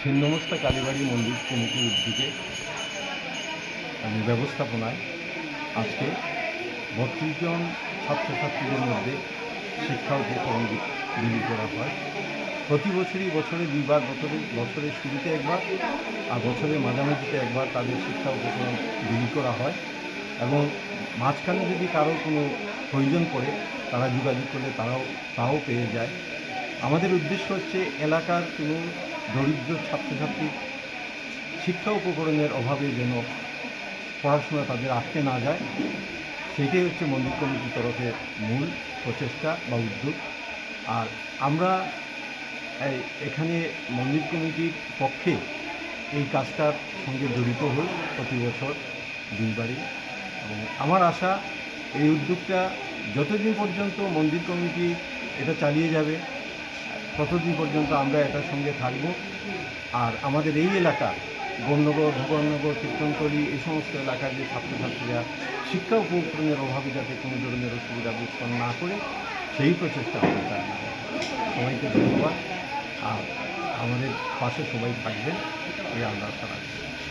ছিন্নমস্তা কালীবাড়ি মন্দির কমিটির উদ্যোগে ব্যবস্থাপনায় আজকে বত্রিশ জন ছাত্রছাত্রীদের মধ্যে শিক্ষা উপকরণ বিলি করা হয়। প্রতি বছরই বছরে দুইবার, বছরে, বছরের শুরুতে একবার আর বছরের মাঝামাঝিতে একবার তাদের শিক্ষা উপকরণ বিলি করা হয় এবং মাঝখানে যদি কারও কোনো প্রয়োজন পড়ে, তারা যোগাযোগ করলে তারাও তাও পেয়ে যায়। আমাদের উদ্দেশ্য হচ্ছে এলাকার কোনো দরিদ্র ছাত্রছাত্রী শিক্ষা উপকরণের অভাবে যেন পড়াশোনা তাদের আটকে না যায়, সেটাই হচ্ছে মন্দির কমিটির তরফে মূল প্রচেষ্টা বা উদ্যোগ। আর আমরা এখানে মন্দির কমিটির পক্ষে এই কাজটার সঙ্গে জড়িত হই প্রতি বছর দুইবারই এবং আমার আশা, এই উদ্যোগটা যতদিন পর্যন্ত মন্দির কমিটি এটা চালিয়ে যাবে ততদিন পর্যন্ত আমরা এটার সঙ্গে থাকব। আর আমাদের এই এলাকা, বননগর ভগবাননগর কীর্তনকলি এই সমস্ত এলাকার যে ছাত্রছাত্রীরা শিক্ষা উপকরণের অভাবে যাতে কোনো ধরনের অসুবিধা উৎপন্ন না করে, সেই প্রচেষ্টা আমরা থাকবে সবাইকে ধন্যবাদ। আর আমাদের পাশে সবাই থাকবেন, এই আমরা আশা রাখছি